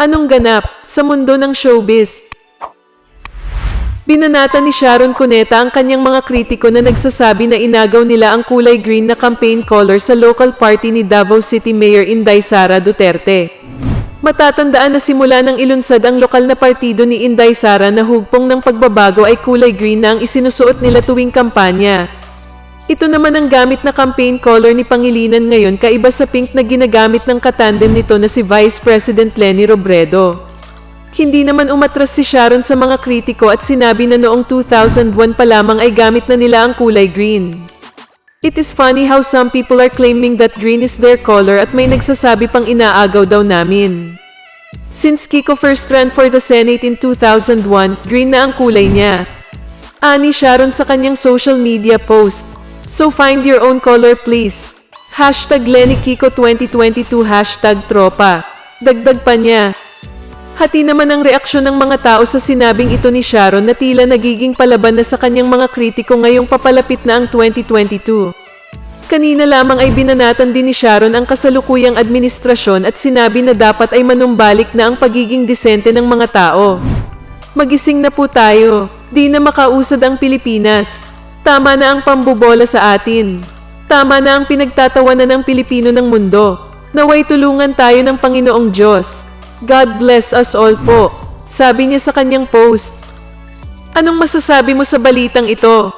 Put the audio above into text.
Anong ganap sa mundo ng showbiz? Binanata ni Sharon Cuneta ang kanyang mga kritiko na nagsasabi na inagaw nila ang kulay green na campaign color sa local party ni Davao City Mayor Inday Sara Duterte. Matatandaan na simula ng ilunsad ang lokal na partido ni Inday Sara na hugpong ng pagbabago ay kulay green na ang isinusuot nila tuwing kampanya. Ito naman ang gamit na campaign color ni Pangilinan ngayon kaiba sa pink na ginagamit ng katandem nito na si Vice President Leni Robredo. Hindi naman umatras si Sharon sa mga kritiko at sinabi na noong 2001 pa lamang ay gamit na nila ang kulay green. It is funny how some people are claiming that green is their color at may nagsasabi pang inaagaw daw namin. Since Kiko first ran for the Senate in 2001, green na ang kulay niya. Ani Sharon sa kanyang social media post. So find your own color please. Hashtag Lenny Kiko 2022 Hashtag Tropa. Dagdag pa niya. Hati naman ang reaksyon ng mga tao sa sinabing ito ni Sharon na tila nagiging palaban na sa kanyang mga kritiko ngayong papalapit na ang 2022. Kanina lamang ay binanatan din ni Sharon ang kasalukuyang administrasyon at sinabi na dapat ay manumbalik na ang pagiging disente ng mga tao. Magising na po tayo, di na makausad ang Pilipinas. Tama na ang pambubola sa atin. Tama na ang pinagtatawanan ng Pilipino ng mundo. Naway tulungan tayo ng Panginoong Diyos. God bless us all po. Sabi niya sa kanyang post. Anong masasabi mo sa balitang ito?